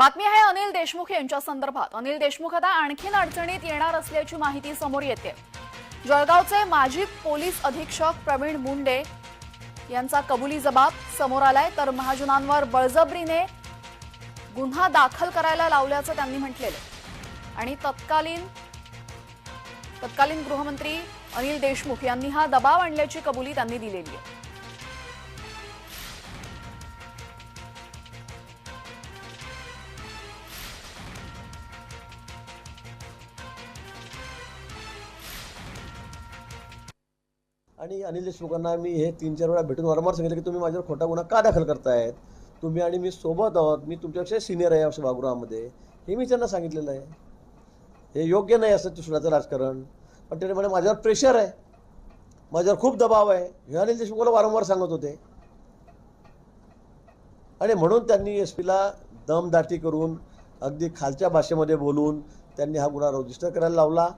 बातमी आहे अनिल देशमुख यांच्या संदर्भात. अनिल देशमुख आता आणखीन अडचणीत येणार असल्याची माहिती समोर येते. जळगावचे माजी पोलीस अधीक्षक प्रवीण मुंडे यांचा कबुली जबाब समोर आलाय. तर महाजनांवर बळजबरीने गुन्हा दाखल करायला लावल्याचं त्यांनी म्हटलेलं आणि तत्कालीन तत्कालीन गृहमंत्री अनिल देशमुख यांनी हा दबाव आणल्याची कबुली त्यांनी दिलेली आहे. आणि अनिल देशमुखांना मी हे तीन चार वेळा भेटून वारंवार सांगितलं की तुम्ही माझ्यावर खोटा गुन्हा का दाखल करतायत? तुम्ही आणि मी सोबत आहोत. मी तुमच्यापेक्षा सिनियर आहे या सभागृहामध्ये हे मी त्यांना सांगितलेलं आहे. हे योग्य नाही असं दुसऱ्याचं राजकारण. पण त्याने म्हणे माझ्यावर प्रेशर आहे. माझ्यावर खूप दबाव आहे. हे अनिल देशमुखला वारंवार सांगत होते. आणि म्हणून त्यांनी एस पीला दमदाटी करून अगदी खालच्या भाषेमध्ये बोलून त्यांनी हा गुन्हा रजिस्टर करायला लावला.